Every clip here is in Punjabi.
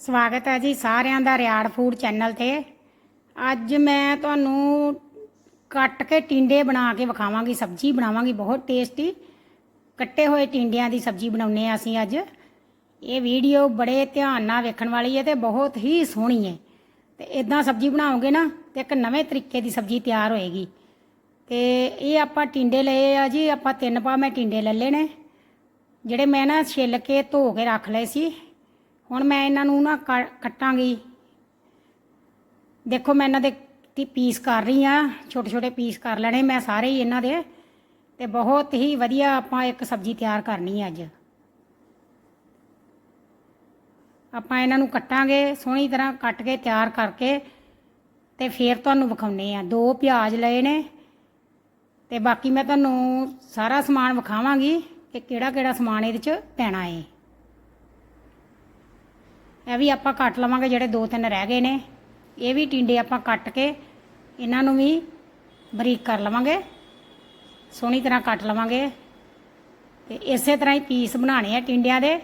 ਸਵਾਗਤ ਹੈ ਜੀ ਸਾਰਿਆਂ ਦਾ ਰਿਆੜ ਫੂਡ ਚੈਨਲ ਤੇ। ਅੱਜ ਮੈਂ ਤੁਹਾਨੂੰ ਕੱਟ ਕੇ ਟਿੰਡੇ ਬਣਾ ਕੇ ਵਿਖਾਵਾਂਗੀ, ਸਬਜ਼ੀ ਬਣਾਵਾਂਗੀ, ਬਹੁਤ ਟੇਸਟੀ ਕੱਟੇ ਹੋਏ ਟਿੰਡਿਆਂ ਦੀ ਸਬਜ਼ੀ ਬਣਾਉਨੇ ਆ ਅਸੀਂ ਅੱਜ। ਇਹ ਵੀਡੀਓ ਬੜੇ ਧਿਆਨ ਨਾਲ ਵੇਖਣ ਵਾਲੀ ਹੈ ਤੇ ਬਹੁਤ ਹੀ ਸੋਹਣੀ ਹੈ। ਤੇ ਇਦਾਂ ਸਬਜ਼ੀ ਬਣਾਓਗੇ ਨਾ ਤੇ ਇੱਕ ਨਵੇਂ ਤਰੀਕੇ ਦੀ ਸਬਜ਼ੀ ਤਿਆਰ ਹੋਏਗੀ। ਤੇ ਇਹ ਆਪਾਂ ਟਿੰਡੇ ਲਏ ਆ ਜੀ, ਆਪਾਂ ਤਿੰਨ ਪਾ ਮੈਂ ਟਿੰਡੇ ਲੈ ਲਏ ਨੇ ਜਿਹੜੇ ਮੈਂ ਨਾ ਛਿੱਲ ਕੇ ਧੋ ਕੇ ਰੱਖ ਲਏ ਸੀ ਹੁਣ ਮੈਂ ਇਹਨਾਂ ਨੂੰ ਨਾ ਕ- ਕੱਟਾਂਗੀ। ਦੇਖੋ ਮੈਂ ਇਹਨਾਂ ਦੇ ਪੀਸ ਕਰ ਰਹੀ ਆ ਛੋਟੇ ਛੋਟੇ ਪੀਸ ਕਰ ਲੈਣੇ, ਮੈਂ ਸਾਰੇ ਹੀ ਇਹਨਾਂ ਦੇ। ਤੇ ਬਹੁਤ ਹੀ ਵਧੀਆ ਆਪਾਂ ਇੱਕ ਸਬਜ਼ੀ ਤਿਆਰ ਕਰਨੀ ਹੈ ਅੱਜ। ਆਪਾਂ ਇਹਨਾਂ ਨੂੰ ਕੱਟਾਂਗੇ, ਸੋਹਣੀ ਤਰ੍ਹਾਂ ਕੱਟ ਕੇ ਤਿਆਰ ਕਰਕੇ ਤੇ ਫਿਰ ਤੁਹਾਨੂੰ ਵਿਖਾਉਨੇ ਆ। ਦੋ ਪਿਆਜ਼ ਲਏ ਨੇ ਤੇ ਬਾਕੀ ਮੈਂ ਤੁਹਾਨੂੰ ਸਾਰਾ ਸਮਾਨ ਵਿਖਾਵਾਂਗੀ ਕਿ ਕਿਹੜਾ ਕਿਹੜਾ ਸਮਾਨ ਇਹਦੇ ਚ ਪੈਣਾ ਏ। ਇਹ ਵੀ ਆਪਾਂ ਕੱਟ ਲਵਾਂਗੇ ਜਿਹੜੇ ਦੋ ਤਿੰਨ ਰਹਿ ਗਏ ਨੇ। ਇਹ ਵੀ ਟਿੰਡੇ ਆਪਾਂ ਕੱਟ ਕੇ ਇਹਨਾਂ ਨੂੰ ਵੀ ਬਰੀਕ ਕਰ ਲਵਾਂਗੇ। ਸੋਹਣੀ ਤਰ੍ਹਾਂ ਕੱਟ ਲਵਾਂਗੇ। ਤੇ ਇਸੇ ਤਰ੍ਹਾਂ ਹੀ ਪੀਸ ਬਣਾਣੇ ਆ ਟਿੰਡਿਆਂ ਦੇ।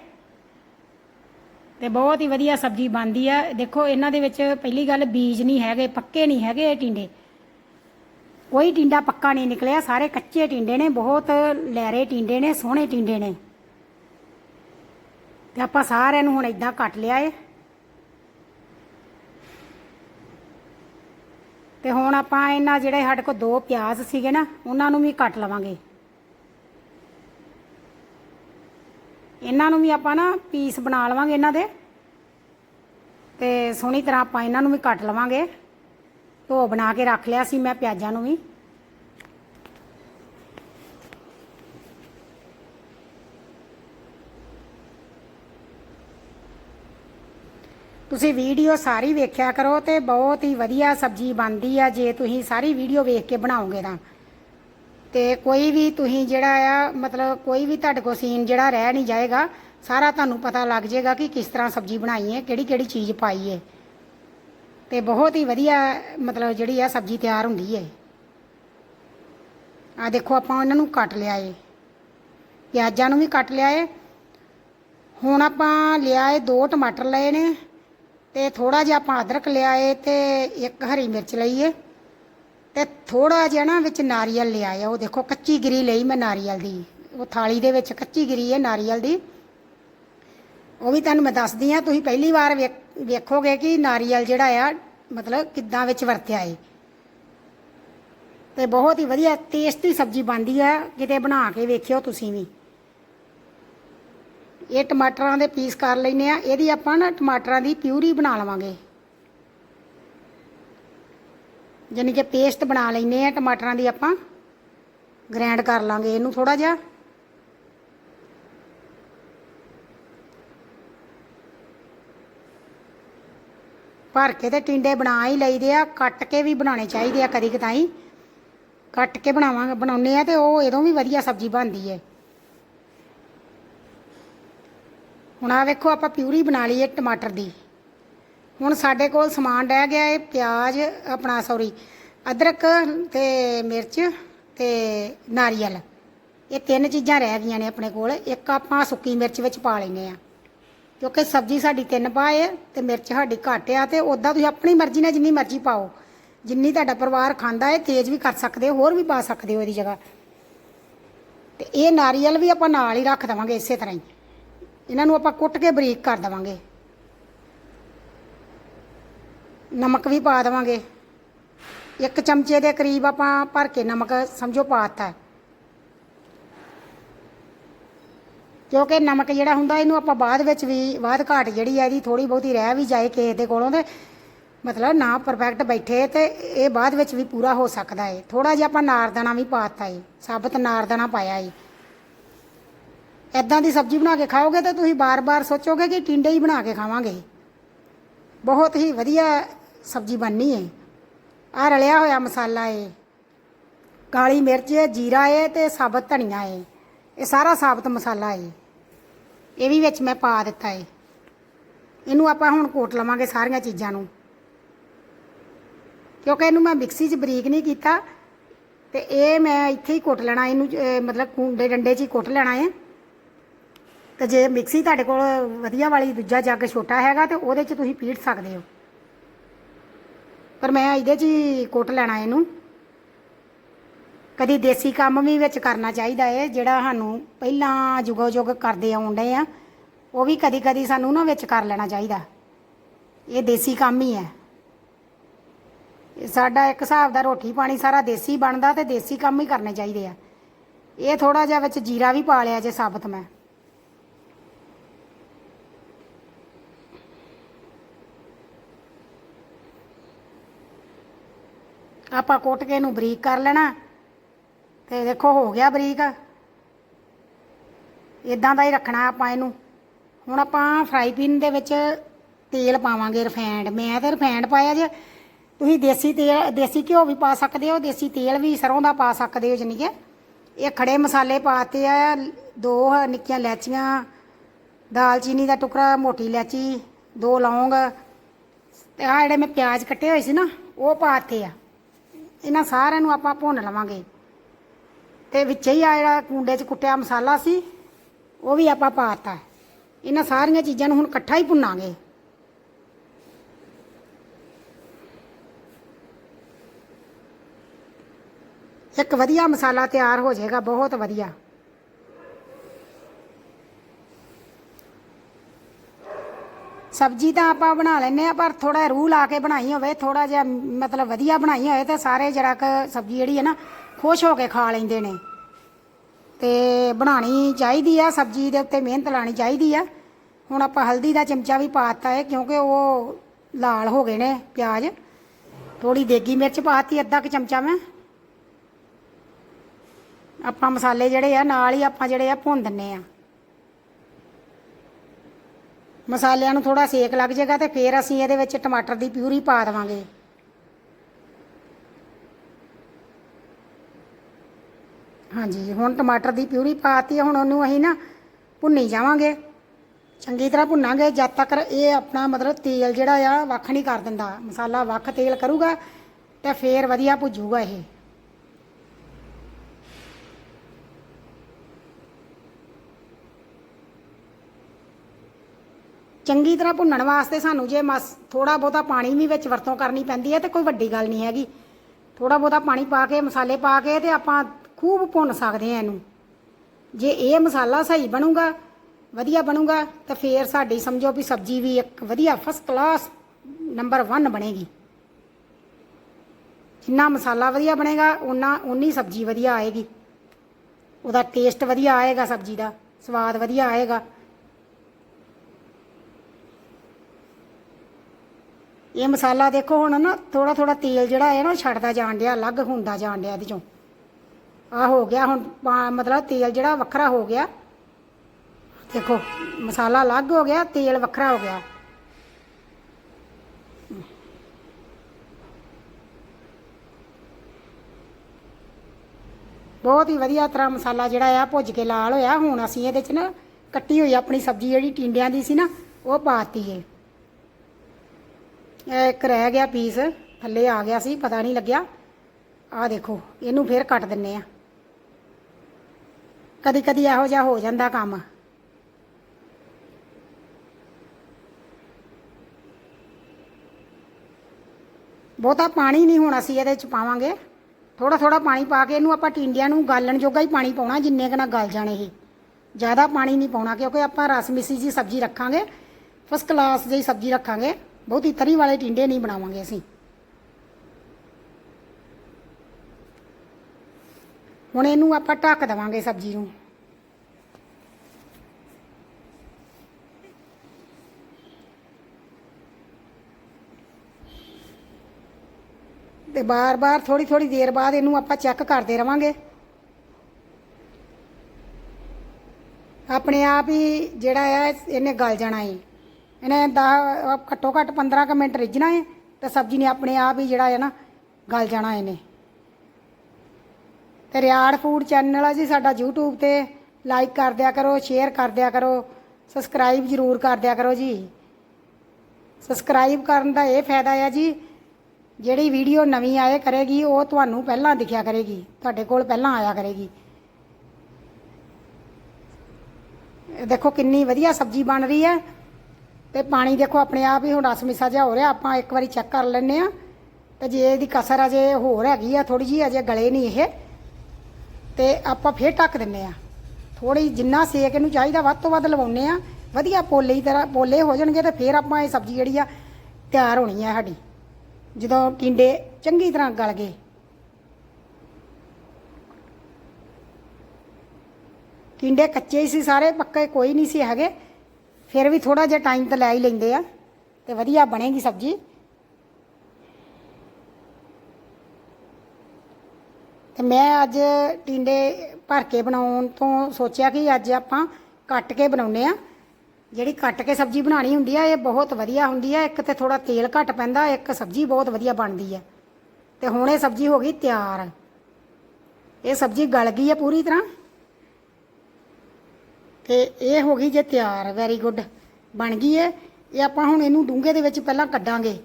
ਤੇ ਬਹੁਤ ਹੀ ਵਧੀਆ ਸਬਜ਼ੀ ਬਣਦੀ ਆ। ਦੇਖੋ, ਇਹਨਾਂ ਦੇ ਵਿੱਚ ਪਹਿਲੀ ਗੱਲ ਬੀਜ ਨਹੀਂ ਹੈਗੇ, ਪੱਕੇ ਨਹੀਂ ਹੈਗੇ ਇਹ ਟਿੰਡੇ। ਕੋਈ ਟਿੰਡਾ ਪੱਕਾ ਨਹੀਂ ਨਿਕਲਿਆ। ਸਾਰੇ ਕੱਚੇ ਟਿੰਡੇ ਨੇ, ਬਹੁਤ ਲੈਰੇ ਟਿੰਡੇ ਨੇ, ਸੋਹਣੇ ਟਿੰਡੇ ਨੇ। ਤੇ ਆਪਾਂ ਸਾਰਿਆਂ ਨੂੰ ਹੁਣ ਇਦਾਂ ਕੱਟ ਲਿਆ ਏ। ਤੇ ਹੁਣ ਆਪਾਂ ਇਹਨਾਂ ਜਿਹੜੇ ਸਾਡੇ ਕੋਲ ਦੋ ਪਿਆਜ਼ ਸੀਗੇ ਨਾ, ਉਹਨਾਂ ਨੂੰ ਵੀ ਕੱਟ ਲਵਾਂਗੇ। ਇਹਨਾਂ ਨੂੰ ਵੀ ਆਪਾਂ ਨਾ ਪੀਸ ਬਣਾ ਲਵਾਂਗੇ ਇਹਨਾਂ ਦੇ। ਤੇ ਸੋਹਣੀ ਤਰ੍ਹਾਂ ਆਪਾਂ ਇਹਨਾਂ ਨੂੰ ਵੀ ਕੱਟ ਲਵਾਂਗੇ। ਧੋ ਬਣਾ ਕੇ ਰੱਖ ਲਿਆ ਸੀ ਮੈਂ ਪਿਆਜ਼ਾਂ ਨੂੰ ਵੀ। ਤੁਸੀਂ ਵੀਡੀਓ ਸਾਰੀ ਵੇਖਿਆ ਕਰੋ ਤੇ ਬਹੁਤ ਹੀ ਵਧੀਆ ਸਬਜ਼ੀ ਬਣਦੀ ਆ ਜੇ ਤੁਸੀਂ ਸਾਰੀ ਵੀਡੀਓ ਵੇਖ ਕੇ ਬਣਾਓਗੇ ਤਾਂ। ਤੇ ਕੋਈ ਵੀ ਤੁਸੀਂ ਜਿਹੜਾ ਆ, ਮਤਲਬ ਕੋਈ ਵੀ ਤੁਹਾਡੇ ਕੋਲ ਸੀਨ ਜਿਹੜਾ ਰਹਿ ਨਹੀਂ ਜਾਏਗਾ, ਸਾਰਾ ਤੁਹਾਨੂੰ ਪਤਾ ਲੱਗ ਜਾਏਗਾ ਕਿ ਕਿਸ ਤਰ੍ਹਾਂ ਸਬਜ਼ੀ ਬਣਾਈ ਹੈ, ਕਿਹੜੀ ਕਿਹੜੀ ਚੀਜ਼ ਪਾਈ ਹੈ। ਤੇ ਬਹੁਤ ਹੀ ਵਧੀਆ, ਮਤਲਬ ਜਿਹੜੀ ਆ ਸਬਜ਼ੀ ਤਿਆਰ ਹੁੰਦੀ ਹੈ। ਆ ਦੇਖੋ ਆਪਾਂ ਇਹਨਾਂ ਨੂੰ ਕੱਟ ਲਿਆ ਏ। ਪਿਆਜ਼ਾਂ ਨੂੰ ਵੀ ਕੱਟ ਲਿਆ ਏ। ਹੁਣ ਆਪਾਂ ਲਿਆ ਏ ਦੋ ਟਮਾਟਰ ਲਏ ਨੇ। ਤੇ ਥੋੜਾ ਜਿਹਾ ਆਪਾਂ ਅਦਰਕ ਲਿਆਏ ਏ ਤੇ ਇੱਕ ਹਰੀ ਮਿਰਚ ਲਈਏ ਏ ਤੇ ਥੋੜਾ ਜਿਹਾ ਨਾ ਵਿੱਚ ਨਾਰੀਅਲ ਲਿਆ ਏ ਉਹ ਦੇਖੋ ਕੱਚੀ ਗਿਰੀ ਲਈ ਮੈਂ ਨਾਰੀਅਲ ਦੀ। ਉਹ ਥਾਲੀ ਦੇ ਵਿੱਚ ਕੱਚੀ ਗਿਰੀ ਹੈ ਨਾਰੀਅਲ ਦੀ। ਉਹ ਵੀ ਤੁਹਾਨੂੰ ਮੈਂ ਦੱਸਦੀ ਆ ਤੁਸੀਂ ਪਹਿਲੀ ਵਾਰ ਵੇਖ- ਵੇਖੋਗੇ ਕਿ ਨਾਰੀਅਲ ਜਿਹੜਾ ਆ, ਮਤਲਬ ਕਿੱਦਾਂ ਵਿੱਚ ਵਰਤਿਆ ਏ। ਤੇ ਬਹੁਤ ਹੀ ਵਧੀਆ, ਟੇਸਟੀ ਸਬਜ਼ੀ ਬਣਦੀ ਆ। ਕਿਤੇ ਬਣਾ ਕੇ ਵੇਖਿਓ ਤੁਸੀਂ ਵੀ। ਇਹ ਟਮਾਟਰਾਂ ਦੇ ਪੀਸ ਕਰ ਲੈਨੇ ਆ, ਇਹਦੀ ਆਪਾਂ ਨਾ ਟਮਾਟਰਾਂ ਦੀ ਪਿਊਰੀ ਬਣਾ ਲਵਾਂਗੇ। ਯਾਨੀ ਕਿ ਪੇਸਟ ਬਣਾ ਲੈਨੇ ਆ ਟਮਾਟਰਾਂ ਦੀ ਆਪਾਂ ਗ੍ਰਾਈਂਡ ਕਰ ਲਾਂਗੇ ਇਹਨੂੰ ਥੋੜਾ ਜਿਹਾ। ਭਰ ਕੇ ਤੇ ਟਿੰਡੇ ਬਣਾ ਹੀ ਲਈਦੇ ਆ, ਕੱਟ ਕੇ ਵੀ ਬਣਾਉਣੇ ਚਾਹੀਦੇ ਆ ਕਦੀ ਕਦਾਈ ਕੱਟ ਕੇ ਬਣਾਵਾਂਗੇ ਬਣਾਉਨੇ ਆ ਤੇ ਉਹ ਇਦੋਂ ਵੀ ਵਧੀਆ ਸਬਜ਼ੀ ਬਣਦੀ ਹੈ ਹੁਣ ਆ ਵੇਖੋ, ਆਪਾਂ ਪਿਊਰੀ ਬਣਾ ਲਈ ਹੈ ਟਮਾਟਰ ਦੀ। ਹੁਣ ਸਾਡੇ ਕੋਲ ਸਮਾਨ ਰਹਿ ਗਿਆ ਹੈ ਪਿਆਜ਼, ਆਪਣਾ ਸੌਰੀ ਅਦਰਕ ਤੇ ਮਿਰਚ ਤੇ ਨਾਰੀਅਲ। ਇਹ ਤਿੰਨ ਚੀਜ਼ਾਂ ਰਹਿ ਗਈਆਂ ਨੇ ਆਪਣੇ ਕੋਲ। ਇੱਕ ਆਪਾਂ ਸੁੱਕੀ ਮਿਰਚ ਵਿੱਚ ਪਾ ਲੈਨੇ ਆ ਕਿਉਂਕਿ ਸਬਜ਼ੀ ਸਾਡੀ ਤਿੰਨ ਪਾਏ ਤੇ ਮਿਰਚ ਸਾਡੀ ਘੱਟ ਆ ਤੇ ਉਦਾਂ ਤੁਸੀਂ ਆਪਣੀ ਮਰਜ਼ੀ ਨਾਲ ਜਿੰਨੀ ਮਰਜ਼ੀ ਪਾਓ। ਜਿੰਨੀ ਤੁਹਾਡਾ ਪਰਿਵਾਰ ਖਾਂਦਾ ਹੈ, ਤੇਜ਼ ਵੀ ਕਰ ਸਕਦੇ ਹੋ, ਹੋਰ ਵੀ ਪਾ ਸਕਦੇ ਹੋ ਇਹਦੀ ਜਗ੍ਹਾ। ਤੇ ਇਹ ਨਾਰੀਅਲ ਵੀ ਆਪਾਂ ਨਾਲ ਹੀ ਰੱਖ ਦੇਵਾਂਗੇ ਇਸੇ ਤਰ੍ਹਾਂ ਹੀ। ਇਹਨਾਂ ਨੂੰ ਆਪਾਂ ਕੁੱਟ ਕੇ ਬਰੀਕ ਕਰ ਦੇਵਾਂਗੇ। ਨਮਕ ਵੀ ਪਾ ਦੇਵਾਂਗੇ। ਇੱਕ ਚਮਚੇ ਦੇ ਕਰੀਬ ਆਪਾਂ ਭਰ ਕੇ ਨਮਕ ਸਮਝੋ ਪਾਤਾ ਹੈ। ਕਿਉਂਕਿ ਨਮਕ ਜਿਹੜਾ ਹੁੰਦਾ ਇਹਨੂੰ ਆਪਾਂ ਬਾਅਦ ਵਿੱਚ ਵੀ, ਬਾਅਦ ਘਾਟ ਜਿਹੜੀ ਹੈ ਇਹਦੀ ਥੋੜੀ ਬਹੁਤੀ ਰਹਿ ਵੀ ਜਾਏ ਕਿਸੇ ਦੇ ਕੋਲੋਂ ਤੇ ਮਤਲਬ ਨਾ ਪਰਫੈਕਟ ਬੈਠੇ ਤੇ ਇਹ ਬਾਅਦ ਵਿੱਚ ਵੀ ਪੂਰਾ ਹੋ ਸਕਦਾ ਹੈ। ਥੋੜਾ ਜਿਹਾ ਆਪਾਂ ਨਾਰਦਾਣਾ ਵੀ ਪਾਤਾ ਹੈ। ਸਾਬਤ ਨਾਰਦਾਣਾ ਪਾਇਆ ਹੈ। ਐਦਾਂ ਦੀ ਸਬਜ਼ੀ ਬਣਾ ਕੇ ਖਾਓਗੇ ਤਾਂ ਤੁਸੀਂ ਬਾਰ-ਬਾਰ ਸੋਚੋਗੇ ਕਿ ਟਿੰਡੇ ਹੀ ਬਣਾ ਕੇ ਖਾਵਾਂਗੇ। ਬਹੁਤ ਹੀ ਵਧੀਆ ਸਬਜ਼ੀ ਬਣਨੀ ਹੈ ਆ ਰਲਿਆ ਹੋਇਆ ਮਸਾਲਾ ਏ। ਕਾਲੀ ਮਿਰਚ ਹੈ ਜੀਰਾ ਏ ਤੇ ਸਾਬਤ ਧਨੀਆ ਏ। ਇਹ ਸਾਰਾ ਸਾਬਤ ਮਸਾਲਾ ਹੈ ਇਹ ਵੀ ਵਿੱਚ ਮੈਂ ਪਾ ਦਿੱਤਾ ਹੈ ਇਹਨੂੰ ਆਪਾਂ ਹੁਣ ਕੋਟ ਲਵਾਂਗੇ ਸਾਰੀਆਂ ਚੀਜ਼ਾਂ ਨੂੰ। ਕਿਉਂਕਿ ਇਹਨੂੰ ਮੈਂ ਮਿਕਸੀ 'ਚ ਬਰੀਕ ਨਹੀਂ ਕੀਤਾ ਤੇ ਇਹ ਮੈਂ ਇੱਥੇ ਹੀ ਕੁੱਟ ਲੈਣਾ, ਇਹਨੂੰ ਮਤਲਬ ਕੁੰਡੇ ਡੰਡੇ 'ਚ ਹੀ ਕੁੱਟ ਲੈਣਾ ਹੈ ਤੇ ਜੇ ਮਿਕਸੀ ਤੁਹਾਡੇ ਕੋਲ ਵਧੀਆ ਵਾਲੀ ਦੂਜਾ ਜੱਗ ਛੋਟਾ ਹੈਗਾ ਤੇ ਉਹਦੇ 'ਚ ਤੁਸੀਂ ਪੀੜ ਸਕਦੇ ਹੋ। ਪਰ ਮੈਂ ਇਹਦੇ 'ਚ ਹੀ ਕੁੱਟ ਲੈਣਾ ਇਹਨੂੰ। ਕਦੀ ਦੇਸੀ ਕੰਮ ਵੀ ਵਿੱਚ ਕਰਨਾ ਚਾਹੀਦਾ ਏ, ਜਿਹੜਾ ਸਾਨੂੰ ਪਹਿਲਾਂ ਜੁਗੋ ਜੁਗ ਕਰਦੇ ਆਉਂਦੇ ਆ, ਉਹ ਵੀ ਕਦੀ ਕਦੀ ਸਾਨੂੰ ਨਾ ਵਿੱਚ ਕਰ ਲੈਣਾ ਚਾਹੀਦਾ। ਇਹ ਦੇਸੀ ਕੰਮ ਹੀ ਹੈ। ਇਹ ਸਾਡਾ ਇੱਕ ਹਿਸਾਬ ਦਾ ਰੋਟੀ ਪਾਣੀ ਸਾਰਾ ਦੇਸੀ ਬਣਦਾ ਤੇ ਦੇਸੀ ਕੰਮ ਹੀ ਕਰਨੇ ਚਾਹੀਦੇ ਆ। ਇਹ ਥੋੜਾ ਜਿਹਾ ਵਿੱਚ ਜੀਰਾ ਵੀ ਪਾ ਲਿਆ ਜੇ ਸਾਬਤ ਮੈਂ। ਆਪਾਂ ਕੁੱਟ ਕੇ ਇਹਨੂੰ ਬਰੀਕ ਕਰ ਲੈਣਾ। ਤੇ ਦੇਖੋ, ਹੋ ਗਿਆ ਬਰੀਕ। ਇਦਾਂ ਦਾ ਹੀ ਰੱਖਣਾ ਆਪਾਂ ਇਹਨੂੰ। ਹੁਣ ਆਪਾਂ ਫਰਾਈ ਪੈਨ ਦੇ ਵਿੱਚ ਤੇਲ ਪਾਵਾਂਗੇ ਰਿਫਾਈਂਡ ਮੈਂ ਤਾਂ ਰਿਫਾਈਂਡ ਪਾਇਆ ਜੇ। ਤੁਸੀਂ ਦੇਸੀ ਤੇਲ, ਦੇਸੀ ਘਿਓ ਵੀ ਪਾ ਸਕਦੇ ਹੋ, ਦੇਸੀ ਤੇਲ ਵੀ ਸਰੋਂ ਦਾ ਪਾ ਸਕਦੇ ਹੋ ਜਾਨੀ ਕਿ ਇਹ ਖੜੇ ਮਸਾਲੇ ਪਾਤੇ ਆ, ਦੋ ਨਿੱਕੀਆਂ ਇਲਾਚੀਆਂ, ਦਾਲਚੀਨੀ ਦਾ ਟੁਕੜਾ, ਮੋਟੀ ਇਲਾਚੀ, ਦੋ ਲੌਂਗ। ਤੇ ਆ ਜਿਹੜੇ ਮੈਂ ਪਿਆਜ਼ ਕੱਟੇ ਹੋਏ ਸੀ ਨਾ, ਉਹ ਪਾਤੇ ਆ। ਇਹਨਾਂ ਸਾਰਿਆਂ ਨੂੰ ਆਪਾਂ ਭੁੰਨ ਲਵਾਂਗੇ। ਤੇ ਵਿੱਚ ਹੀ ਆ ਜਿਹੜਾ ਕੁੰਡੇ 'ਚ ਕੁੱਟਿਆ ਮਸਾਲਾ ਸੀ, ਉਹ ਵੀ ਆਪਾਂ ਪਾਤਾ ਇਹਨਾਂ ਸਾਰੀਆਂ ਚੀਜ਼ਾਂ ਨੂੰ ਹੁਣ ਇਕੱਠਾ ਹੀ ਭੁੰਨਾਂਗੇ। ਇੱਕ ਵਧੀਆ ਮਸਾਲਾ ਤਿਆਰ ਹੋ ਜਾਏਗਾ, ਬਹੁਤ ਵਧੀਆ। ਸਬਜ਼ੀ ਤਾਂ ਆਪਾਂ ਬਣਾ ਲੈਨੇ ਆ ਪਰ ਥੋੜਾ ਰੂਹ ਲਾ ਕੇ ਬਣਾਈ ਹੋਵੇ ਥੋੜਾ ਜਿਹਾ ਮਤਲਬ ਵਧੀਆ ਬਣਾਈ ਹੋਵੇ ਤੇ ਸਾਰੇ ਜਿਹੜਾ ਕ ਸਬਜ਼ੀ ਜਿਹੜੀ ਹੈ ਨਾ, ਖੁਸ਼ ਹੋ ਕੇ ਖਾ ਲੈਂਦੇ ਨੇ। ਤੇ ਬਣਾਣੀ ਚਾਹੀਦੀ ਆ, ਸਬਜ਼ੀ ਦੇ ਉੱਤੇ ਮਿਹਨਤ ਲਾਣੀ ਚਾਹੀਦੀ ਆ। ਹੁਣ ਆਪਾਂ ਹਲਦੀ ਦਾ ਚਮਚਾ ਵੀ ਪਾਤਾ ਹੈ, ਕਿਉਂਕਿ ਉਹ ਲਾਲ ਹੋ ਗਏ ਨੇ ਪਿਆਜ਼। ਥੋੜੀ ਦੇਗੀ ਮਿਰਚ ਪਾਤੀ ਅੱਧਾ ਕੁ ਚਮਚਾ ਮੈਂ। ਆਪਾਂ ਮਸਾਲੇ ਜਿਹੜੇ ਆ, ਨਾਲ ਹੀ ਆਪਾਂ ਜਿਹੜੇ ਆ ਭੁੰਨ ਦਿੰਨੇ ਆ ਮਸਾਲਿਆਂ ਨੂੰ ਥੋੜਾ ਸੇਕ ਲੱਗ ਜਾਏਗਾ ਤੇ ਫਿਰ ਅਸੀਂ ਇਹਦੇ ਵਿੱਚ ਟਮਾਟਰ ਦੀ ਪਿਊਰੀ ਪਾ ਦੇਵਾਂਗੇ। ਹਾਂਜੀ, ਹੁਣ ਟਮਾਟਰ ਦੀ ਪਿਊਰੀ ਪਾਤੀ ਹੁਣ ਉਹਨੂੰ ਅਸੀਂ ਨਾ ਭੁੰਨੀ ਜਾਵਾਂਗੇ। ਚੰਗੀ ਤਰ੍ਹਾਂ ਭੁੰਨਾਂਗੇ, ਜਦ ਤੱਕ ਇਹ ਆਪਣਾ ਮਤਲਬ ਤੇਲ ਜਿਹੜਾ ਆ ਵੱਖ ਨਹੀਂ ਕਰ ਦਿੰਦਾ। ਮਸਾਲਾ ਵੱਖ ਤੇਲ ਕਰੂਗਾ ਤੇ ਫੇਰ ਵਧੀਆ ਭੁੱਜੂਗਾ ਇਹ। ਚੰਗੀ ਤਰ੍ਹਾਂ ਭੁੰਨਣ ਵਾਸਤੇ ਸਾਨੂੰ ਜੇ ਮਸ ਥੋੜਾ ਬਹੁਤਾ ਪਾਣੀ ਵੀ ਵਿੱਚ ਵਰਤੋਂ ਕਰਨੀ ਪੈਂਦੀ ਹੈ ਤੇ ਕੋਈ ਵੱਡੀ ਗੱਲ ਨਹੀਂ ਹੈਗੀ। ਥੋੜਾ ਬਹੁਤਾ ਪਾਣੀ ਪਾ ਕੇ, ਮਸਾਲੇ ਪਾ ਕੇ ਤੇ ਆਪਾਂ ਖੂਬ ਭੁੰਨ ਸਕਦੇ ਆ ਇਹਨੂੰ। ਜੇ ਇਹ ਮਸਾਲਾ ਸਹੀ ਬਣੂਗਾ, ਵਧੀਆ ਬਣੂਗਾ, ਤਾਂ ਫੇਰ ਸਾਡੀ ਸਮਝੋ ਵੀ ਸਬਜ਼ੀ ਵੀ ਇੱਕ ਵਧੀਆ ਫਸਟ ਕਲਾਸ ਨੰਬਰ 1 ਬਣੇਗੀ। ਜਿੰਨਾ ਮਸਾਲਾ ਵਧੀਆ ਬਣੇਗਾ ਉਨਾ ਉਨੀ ਸਬਜ਼ੀ ਵਧੀਆ ਆਏਗੀ। ਉਹਦਾ ਟੇਸਟ ਵਧੀਆ ਆਏਗਾ ਸਬਜ਼ੀ ਦਾ, ਸਵਾਦ ਵਧੀਆ ਆਏਗਾ। ਇਹ ਮਸਾਲਾ ਦੇਖੋ ਹੁਣ ਨਾ ਥੋੜਾ ਥੋੜਾ ਤੇਲ ਜਿਹੜਾ ਹੈ ਨਾ ਛੱਡਦਾ ਜਾਣ ਡਿਆ, ਅਲੱਗ ਹੁੰਦਾ ਜਾਣ ਡਿਆ ਇਹਦੇ ਚੋਂ। ਆ ਹੋ ਗਿਆ ਹੁਣ, ਪਾ- ਮਤਲਬ ਤੇਲ ਜਿਹੜਾ ਵੱਖਰਾ ਹੋ ਗਿਆ। ਦੇਖੋ, ਮਸਾਲਾ ਅਲੱਗ ਹੋ ਗਿਆ, ਤੇਲ ਵੱਖਰਾ ਹੋ ਗਿਆ। ਬਹੁਤ ਹੀ ਵਧੀਆ ਤਰ੍ਹਾਂ ਮਸਾਲਾ ਜਿਹੜਾ ਆ, ਭੁੱਜ ਕੇ ਲਾਲ ਹੋਇਆ। ਹੁਣ ਅਸੀਂ ਇਹਦੇ 'ਚ ਨਾ, ਕੱਟੀ ਹੋਈ ਆਪਣੀ ਸਬਜ਼ੀ ਜਿਹੜੀ ਟਿੰਡਿਆਂ ਦੀ ਸੀ ਨਾ, ਉਹ ਪਾਤੀ ਏ। ਇੱਕ ਰਹਿ ਗਿਆ ਪੀਸ ਥੱਲੇ ਆ ਗਿਆ ਸੀ, ਪਤਾ ਨਹੀਂ ਲੱਗਿਆ। ਆਹ ਦੇਖੋ, ਇਹਨੂੰ ਫੇਰ ਕੱਟ ਦਿੰਨੇ ਆ। ਕਦੀ ਕਦੀ ਇਹੋ ਜਿਹਾ ਹੋ ਜਾਂਦਾ ਕੰਮ। ਬਹੁਤਾ ਪਾਣੀ ਨਹੀਂ ਹੁਣ ਅਸੀਂ ਇਹਦੇ ਚ ਪਾਵਾਂਗੇ। ਥੋੜਾ ਥੋੜਾ ਪਾਣੀ ਪਾ ਕੇ ਇਹਨੂੰ ਆਪਾਂ ਟਿੰਡਿਆਂ ਨੂੰ ਗਾਲਣ ਜੋਗਾ ਹੀ ਪਾਣੀ ਪਾਉਣਾ, ਜਿੰਨੇ ਕੁ ਨਾਲ ਗਲ ਜਾਣੇ ਇਹ। ਜ਼ਿਆਦਾ ਪਾਣੀ ਨਹੀਂ ਪਾਉਣਾ, ਕਿਉਂਕਿ ਆਪਾਂ ਰਸ ਮਿੱਸੀ ਜੀ ਸਬਜ਼ੀ ਰੱਖਾਂਗੇ। ਫਸਟ ਕਲਾਸ ਜਿਹੀ ਸਬਜ਼ੀ ਰੱਖਾਂਗੇ। ਬਹੁਤੀ ਤਰੀ ਵਾਲੇ ਟਿੰਡੇ ਨਹੀਂ ਬਣਾਵਾਂਗੇ ਅਸੀਂ। ਹੁਣ ਇਹਨੂੰ ਆਪਾਂ ਢੱਕ ਦੇਵਾਂਗੇ ਸਬਜ਼ੀ ਨੂੰ। ਤੇ ਬਾਰ-ਬਾਰ ਥੋੜੀ-ਥੋੜੀ ਦੇਰ ਬਾਅਦ ਇਹਨੂੰ ਆਪਾਂ ਚੈੱਕ ਕਰਦੇ ਰਵਾਂਗੇ। ਆਪਣੇ ਆਪ ਹੀ ਜਿਹੜਾ ਹੈ, ਇਹਨੇ ਗਲ ਜਾਣਾ ਹੈ ਇਹਨੇ ਦਾ ਘੱਟੋ ਘੱਟ 15 ਕੁ ਮਿੰਟ ਰਿੱਝਣਾ ਹੈ ਤੇ ਸਬਜ਼ੀ ਨੇ ਆਪਣੇ ਆਪ ਹੀ ਜਿਹੜਾ ਹੈ ਨਾ, ਗਲ ਜਾਣਾ ਇਹਨੇ। ਤੇ ਰਿਆੜ ਫੂਡ ਚੈਨਲ ਆ ਜੀ ਸਾਡਾ YouTube ਤੇ ਲਾਈਕ ਕਰ ਦਿਆ ਕਰੋ ਸ਼ੇਅਰ ਕਰ ਦਿਆ ਕਰੋ ਸਬਸਕ੍ਰਾਈਬ ਜ਼ਰੂਰ ਕਰ ਦਿਆ ਕਰੋ ਜੀ। ਸਬਸਕ੍ਰਾਈਬ ਕਰਨ ਦਾ ਇਹ ਫਾਇਦਾ ਆ ਜੀ, ਜਿਹੜੀ ਵੀਡੀਓ ਨਵੀਂ ਆਏ ਕਰੇਗੀ, ਉਹ ਤੁਹਾਨੂੰ ਪਹਿਲਾਂ ਦਿਖਿਆ ਕਰੇਗੀ, ਤੁਹਾਡੇ ਕੋਲ ਪਹਿਲਾਂ ਆਇਆ ਕਰੇਗੀ। ਦੇਖੋ ਕਿੰਨੀ ਵਧੀਆ ਸਬਜ਼ੀ ਬਣ ਰਹੀ ਹੈ। ਤੇ ਪਾਣੀ ਦੇਖੋ ਆਪਣੇ ਆਪ ਹੀ ਹੁਣ ਰਸਮਿਸਾ ਜਿਹਾ ਹੋ ਰਿਹਾ, ਆਪਾਂ ਇੱਕ ਵਾਰੀ ਚੈੱਕ ਕਰ ਲੈਨੇ ਆ ਤੇ ਜੇ ਇਹਦੀ ਕਸਰ ਅਜੇ ਹੋਰ ਹੈਗੀ ਆ ਥੋੜੀ ਜੀ ਅਜੇ ਗਲੇ ਨਹੀਂ ਇਹ। ਤੇ ਆਪਾਂ ਫੇਰ ਢੱਕ ਦਿੰਨੇ ਆ ਥੋੜੀ ਜਿੰਨਾ ਸੇਕ ਇਹਨੂੰ ਚਾਹੀਦਾ, ਵੱਧ ਤੋਂ ਵੱਧ ਲਵਾਉਨੇ ਆ ਵਧੀਆ ਪੋਲੇ ਦੀ ਤਰ੍ਹਾਂ ਪੋਲੇ ਹੋ ਜਾਣਗੇ ਤੇ ਫੇਰ ਆਪਾਂ ਇਹ ਸਬਜ਼ੀ ਜਿਹੜੀ ਆ, ਤਿਆਰ ਹੋਣੀ ਆ ਸਾਡੀ। ਜਦੋਂ ਟਿੰਡੇ ਚੰਗੀ ਤਰ੍ਹਾਂ ਗਲ ਗਏ। ਟਿੰਡੇ ਕੱਚੇ ਹੀ ਸੀ ਸਾਰੇ, ਪੱਕੇ ਕੋਈ ਨਹੀਂ ਸੀ ਹੈਗੇ। ਫਿਰ ਵੀ ਥੋੜਾ ਜਿਹਾ ਟਾਈਮ ਤਾਂ ਲੈ ਹੀ ਲੈਂਦੇ ਆ ਤੇ ਵਧੀਆ ਬਣੇਗੀ ਸਬਜ਼ੀ। ਤੇ ਮੈਂ ਅੱਜ ਟਿੰਡੇ ਭਰ ਕੇ ਬਣਾਉਣ ਤੋਂ ਸੋਚਿਆ ਕਿ ਅੱਜ ਆਪਾਂ ਕੱਟ ਕੇ ਬਣਾਉਨੇ ਆ ਜਿਹੜੀ ਕੱਟ ਕੇ ਸਬਜ਼ੀ ਬਣਾਣੀ ਹੁੰਦੀ ਆ, ਇਹ ਬਹੁਤ ਵਧੀਆ ਹੁੰਦੀ ਆ। ਇੱਕ ਤੇ ਥੋੜਾ ਤੇਲ ਘੱਟ ਪੈਂਦਾ, ਇੱਕ ਸਬਜ਼ੀ ਬਹੁਤ ਵਧੀਆ ਬਣਦੀ ਆ। ਤੇ ਹੁਣ ਇਹ ਸਬਜ਼ੀ ਹੋ ਗਈ ਤਿਆਰ। ਇਹ ਸਬਜ਼ੀ ਗਲ ਗਈ ਆ ਪੂਰੀ ਤਰ੍ਹਾਂ। ਤੇ ਇਹ ਹੋ ਗਈ ਜੇ ਤਿਆਰ ਵੈਰੀ ਗੁੱਡ ਬਣ ਗਈ ਹੈ ਇਹ ਆਪਾਂ ਹੁਣ ਇਹਨੂੰ ਡੂੰਘੇ ਦੇ ਵਿੱਚ ਪਹਿਲਾਂ ਕੱਢਾਂਗੇ।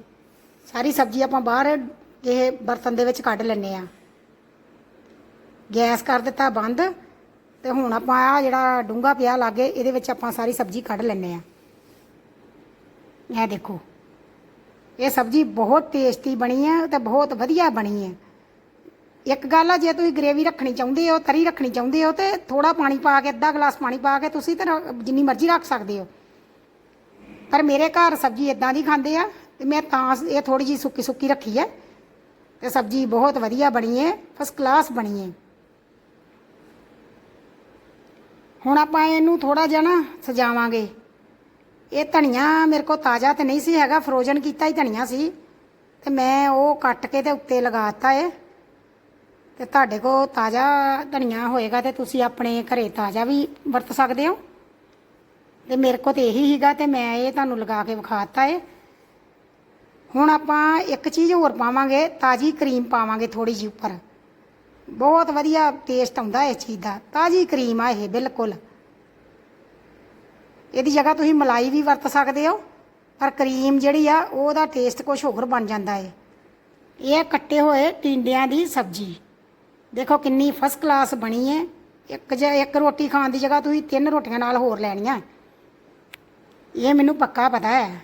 ਸਾਰੀ ਸਬਜ਼ੀ ਆਪਾਂ ਬਾਹਰ ਇਹ ਬਰਤਨ ਦੇ ਵਿੱਚ ਕੱਢ ਲੈਣੇ ਆ ਗੈਸ ਕਰ ਦਿੱਤਾ ਬੰਦ ਤੇ ਹੁਣ ਆਪਾਂ ਆ ਜਿਹੜਾ ਡੂੰਘਾ ਪਿਆ ਲਾਗੇ, ਇਹਦੇ ਵਿੱਚ ਆਪਾਂ ਸਾਰੀ ਸਬਜ਼ੀ ਕੱਢ ਲੈਣੇ ਆ ਇਹ ਦੇਖੋ, ਇਹ ਸਬਜ਼ੀ ਬਹੁਤ ਟੇਸਟੀ ਬਣੀ ਹੈ ਤੇ ਬਹੁਤ ਵਧੀਆ ਬਣੀ ਹੈ। ਇੱਕ ਗੱਲ ਆ, ਜੇ ਤੁਸੀਂ ਗ੍ਰੇਵੀ ਰੱਖਣੀ ਚਾਹੁੰਦੇ ਹੋ, ਤਰੀ ਰੱਖਣੀ ਚਾਹੁੰਦੇ ਹੋ, ਤੇ ਥੋੜਾ ਪਾਣੀ ਪਾ ਕੇ, ਅੱਧਾ ਗਲਾਸ ਪਾਣੀ ਪਾ ਕੇ ਤੁਸੀਂ ਤਾਂ ਰ- ਜਿੰਨੀ ਮਰਜ਼ੀ ਰੱਖ ਸਕਦੇ ਹੋ। ਪਰ ਮੇਰੇ ਘਰ ਸਬਜ਼ੀ ਇਦਾਂ ਦੀ ਖਾਂਦੇ ਆ, ਤੇ ਮੈਂ ਤਾਂ ਇਹ ਥੋੜੀ ਜੀ ਸੁੱਕੀ ਸੁੱਕੀ ਰੱਖੀ ਹੈ ਤੇ ਸਬਜ਼ੀ ਬਹੁਤ ਵਧੀਆ ਬਣੀ ਹੈ ਫਸਟ ਕਲਾਸ ਬਣੀ ਹੈ ਹੁਣ ਆਪਾਂ ਇਹਨੂੰ ਥੋੜਾ ਜਿਹਾ ਨਾ ਸਜਾਵਾਂਗੇ। ਇਹ ਧਨੀਆ ਮੇਰੇ ਕੋਲ ਤਾਜ਼ਾ ਤੇ ਨਹੀਂ ਸੀ ਹੈਗਾ ਫਰੋਜ਼ਨ ਕੀਤਾ ਹੀ ਧਨੀਆ ਸੀ। ਤੇ ਮੈਂ ਉਹ ਕੱਟ ਕੇ ਤੇ ਉੱਤੇ ਲਗਾਤਾ ਹੈ ਤੇ ਤੁਹਾਡੇ ਕੋਲ ਤਾਜ਼ਾ ਧਨੀਆ ਹੋਏਗਾ ਤੇ ਤੁਸੀਂ ਆਪਣੇ ਘਰੇ ਤਾਜ਼ਾ ਵੀ ਵਰਤ ਸਕਦੇ ਹੋ? ਤੇ ਮੇਰੇ ਕੋਲ ਤੇ ਇਹੀ ਹੀਗਾ ਤੇ ਮੈਂ ਇਹ ਤੁਹਾਨੂੰ ਲਗਾ ਕੇ ਵਿਖਾਤਾ ਏ। ਹੁਣ ਆਪਾਂ ਇੱਕ ਚੀਜ਼ ਹੋਰ ਪਾਵਾਂਗੇ, ਤਾਜੀ ਕਰੀਮ ਪਾਵਾਂਗੇ ਥੋੜੀ ਜਿਹੀ ਉੱਪਰ। ਬਹੁਤ ਵਧੀਆ ਟੇਸਟ ਆਉਂਦਾ ਇਸ ਚੀਜ਼ ਦਾ। ਤਾਜੀ ਕਰੀਮ ਆ ਇਹ, ਬਿਲਕੁਲ। ਇਹਦੀ ਜਗ੍ਹਾ ਤੁਸੀਂ ਮਲਾਈ ਵੀ ਵਰਤ ਸਕਦੇ ਹੋ, ਪਰ ਕਰੀਮ ਜਿਹੜੀ ਆ, ਉਹਦਾ ਟੇਸਟ ਕੁਝ ਹੋਰ ਬਣ ਜਾਂਦਾ ਏ। ਇਹ ਕੱਟੇ ਹੋਏ ਟਿੰਡਿਆਂ ਦੀ ਸਬਜ਼ੀ। ਦੇਖੋ ਕਿੰਨੀ ਫਸਟ ਕਲਾਸ ਬਣੀ ਹੈ ਇੱਕ ਜ ਇੱਕ ਰੋਟੀ ਖਾਣ ਦੀ ਜਗ੍ਹਾ ਤੁਸੀਂ ਤਿੰਨ ਰੋਟੀਆਂ ਨਾਲ ਹੋਰ ਲੈਣੀਆਂ। ਇਹ ਮੈਨੂੰ ਪੱਕਾ ਪਤਾ ਹੈ।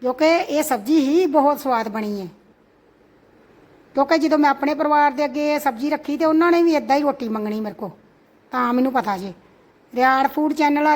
ਕਿਉਂਕਿ ਇਹ ਸਬਜ਼ੀ ਹੀ ਬਹੁਤ ਸਵਾਦ ਬਣੀ ਹੈ ਕਿਉਂਕਿ ਜਦੋਂ ਮੈਂ ਆਪਣੇ ਪਰਿਵਾਰ ਦੇ ਅੱਗੇ ਸਬਜ਼ੀ ਰੱਖੀ ਤੇ ਉਹਨਾਂ ਨੇ ਵੀ ਇਦਾਂ ਹੀ ਰੋਟੀ ਮੰਗਣੀ ਮੇਰੇ ਕੋ ਤਾਂ ਮੈਨੂੰ ਪਤਾ ਜੇ। Riar food channel